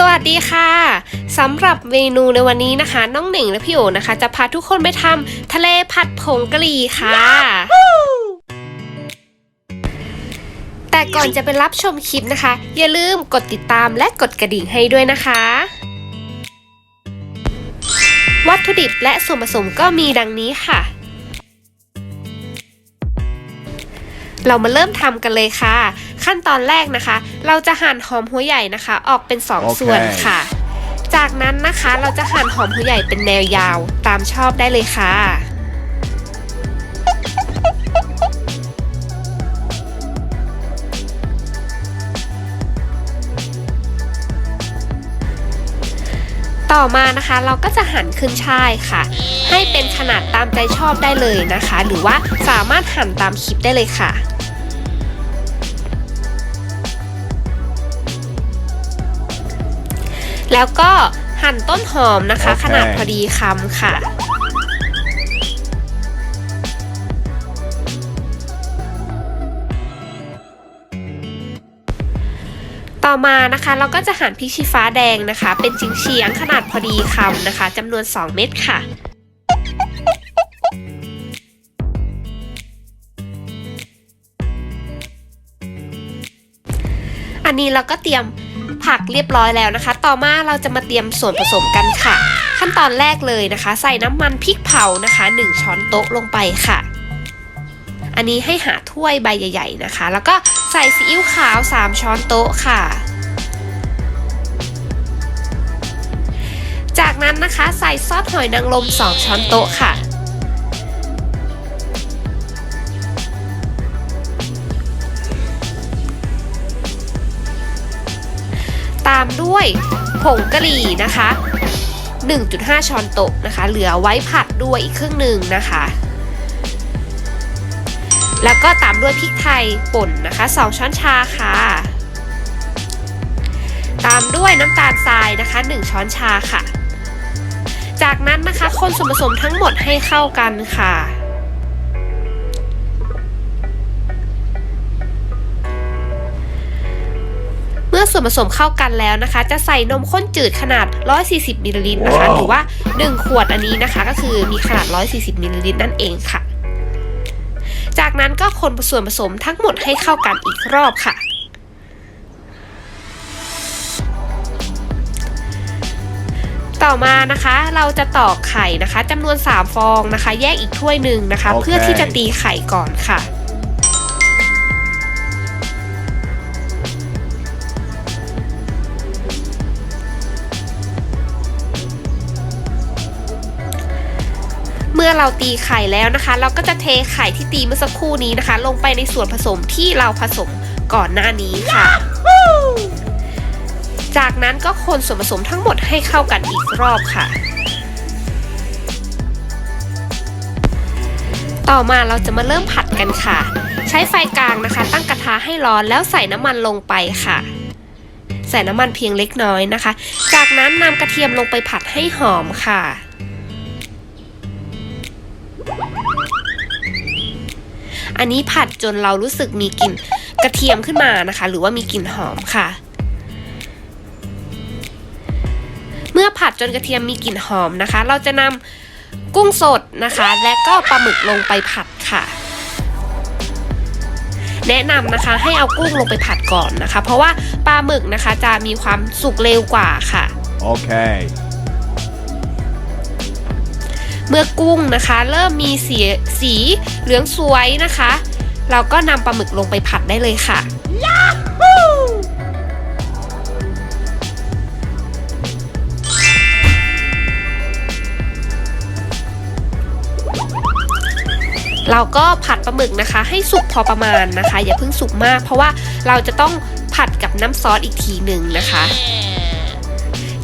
สวัสดีค่ะสำหรับเมนูในวันนี้นะคะ น้องหนิงและพี่โอนะคะ จะพาทุกคนไปทำทะเลผัดผงกะหรี่ค่ะ แต่ก่อนจะไปรับชมคลิปนะคะ อย่าลืมกดติดตามและกดกระดิ่งให้ด้วยนะคะ วัตถุดิบและส่วนผสมก็มีดังนี้ค่ะ เรามาเริ่มทำกันเลยค่ะ ขั้นตอนแรกนะคะ เราจะหั่นหอมหัวใหญ่นะคะ ออกเป็นโอ2เคส่วนค่ะ จากนั้นนะคะเราจะหั่นหอมหัวใหญ่เป็นแนวยาวตามชอบได้เลยค่ะต่อมานะคะเราก็จะหั่นขึ้นช่ายค่ะ ให้เป็นขนาดตามใจชอบได้เลยนะคะ หรือว่าสามารถหั่นตามคลิปได้เลยค่ะ แล้วก็หั่นต้นหอมนะคะโอเคขนาดพอดีคำค่ะ ต่อมานะคะเราก็จะหั่นพริกชี้ฟ้าแดงนะคะ เป็นชิ้นเฉียงๆขนาดพอดีคำนะคะจำนวน 2 เม็ดค่ะอันนี้เราก็เตรียม ผักเรียบร้อยแล้วนะคะ ต่อมาเราจะมาเตรียมส่วนผสมกันค่ะ ขั้นตอนแรกเลยนะคะ ใส่น้ำมันพริกเผานะคะ 1 ช้อนโต๊ะลงไปค่ะ อันนี้ให้หาถ้วยใบใหญ่ ๆนะคะ แล้วก็ใส่ซีอิ๊วขาว 3 ช้อนโต๊ะค่ะ จากนั้นนะคะใส่ซอสหอยนางรม2 ช้อนโต๊ะค่ะ ตามด้วยผงกะหรี่นะคะ 1.5 ช้อนโต๊ะนะคะ เหลือไว้ผัดด้วยอีกครึ่งหนึ่งนะคะ แล้วก็ตามด้วยพริกไทยป่นนะคะ 2 ช้อนชาค่ะ ตามด้วยน้ำตาลทรายนะคะ 1 ช้อนชาค่ะ จากนั้นนะคะคนส่วนผสมทั้งหมดให้เข้ากันค่ะ วนผสมเข้ากันแล้วนะคะ จะใส่นมข้นจืดขนาด 140มิลลิลิตรนะคะหรือว่า 1 ขวดอันนี้นะคะ ก็คือมีขนาด 140มิลลิลิตรนั่นเองค่ะ จากนั้นก็คนส่วนผสมทั้งหมดให้เข้ากันอีกรอบค่ะต่อมานะคะเราจะตอกไข่นะคะจำนวน 3 ฟองนะคะ แยกอีกถ้วยหนึ่งนะคะโอเคเพื่อที่จะตีไข่ก่อนค่ะ มื่อเราตีไข่แล้วนะคะ เราก็จะเทไข่ที่ตีเมื่อสักครู่นี้นะคะ ลงไปในส่วนผสมที่เราผสมก่อนหน้านี้ค่ะ จากนั้นก็คนส่วนผสมทั้งหมดให้เข้ากันอีกรอบค่ะ ต่อมาเราจะมาเริ่มผัดกันค่ะ ใช้ไฟกลางนะคะ ตั้งกระทะให้ร้อนแล้วใส่น้ำมันลงไปค่ะใส่น้ำมันเพียงเล็กน้อยนะคะ จากนั้นนำกระเทียมลงไปผัดให้หอมค่ะ อันนี้ผัดจนเรารู้สึกมีกลิ่นกระเทียมขึ้นมานะคะ หรือว่ามีกลิ่นหอมค่ะ เมื่อผัดจนกระเทียมมีกลิ่นหอมนะคะ เราจะนำกุ้งสดนะคะ และก็ปลาหมึกลงไปผัดค่ะ แนะนำนะคะให้เอากุ้งลงไปผัดก่อนนะคะ เพราะว่าปลาหมึกนะคะจะมีความสุกเร็วกว่าค่ะ Okay. เเมื่อกุ้งนะคะ เริ่มมีสีสีเหลืองสวยนะคะ เราก็นำปลาหมึกลงไปผัดได้เลยค่ะ เราก็ผัดปลาหมึกนะคะ ให้สุกพอประมาณนะคะ อย่าเพิ่งสุกมาก เพราะว่าเราจะต้องผัดกับน้ำซอสอีกทีหนึ่งนะคะ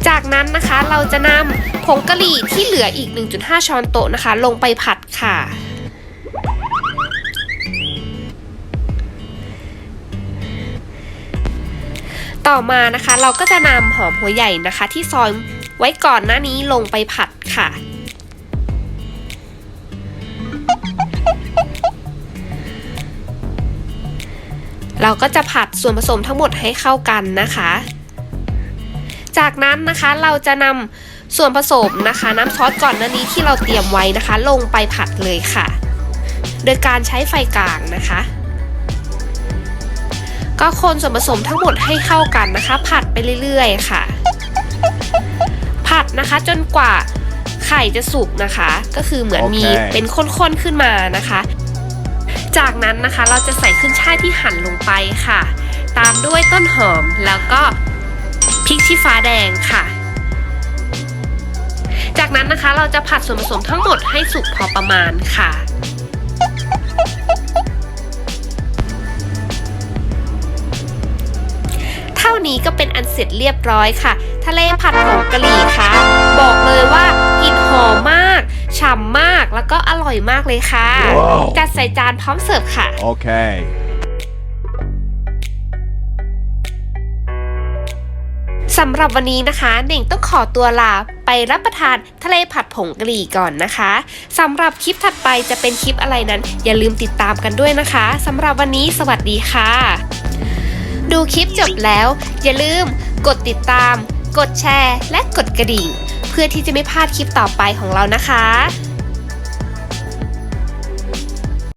จากนั้นนะคะเราจะนำผงกะหรี่ที่เหลืออีก 1.5 ช้อนโต๊ะนะคะ ลงไปผัดค่ะ ต่อมานะคะเราก็จะนำหอมหัวใหญ่นะคะ ที่ซอยไว้ก่อนหน้านี้ลงไปผัดค่ะเราก็จะผัดส่วนผสมทั้งหมดให้เข้ากันนะคะ จากนั้นนะคะเราจะนำส่วนผสมนะคะ น้ำซอสก่อนหน้านี้ที่เราเตรียมไว้นะคะ ลงไปผัดเลยค่ะ โดยการใช้ไฟกลางนะคะ ก็คนส่วนผสมทั้งหมดให้เข้ากันนะคะ ผัดไปเรื่อยๆค่ะ ผัดนะคะจนกว่าไข่จะสุกนะคะ ก็คือเหมือนมีโอเคเป็นข้นๆขึ้นมานะคะ จากนั้นนะคะเราจะใส่ขึ้นช่ายที่หั่นลงไปค่ะ ตามด้วยต้นหอมแล้วก็ พริกชี้ฟ้าแดงค่ะ จากนั้นนะคะเราจะผัดส่วนผสมทั้งหมดให้สุกพอประมาณค่ะ เท่านี้ก็เป็นอันเสร็จเรียบร้อยค่ะ ทะเลผัดผงกะหรี่ค่ะ บอกเลยว่ากลิ่นหอมมากฉ่ำมากแล้วก็อร่อยมากเลยค่ะว้าวจัดใส่จานพร้อมเสิร์ฟค่ะ Okay. สำหรับวันนี้นะคะเน่งต้องขอตัวลาไปรับประทานทะเลผัดผงกะหรี่ก่อนนะคะสำหรับคลิปถัดไปจะเป็นคลิปอะไรนั้น อย่าลืมติดตามกันด้วยนะคะสำหรับวันนี้สวัสดีค่ะ ดูคลิปจบแล้ว อย่าลืมกดติดตาม กดแชร์ และกดกระดิ่ง เพื่อที่จะไม่พลาดคลิปต่อไปของเรานะคะ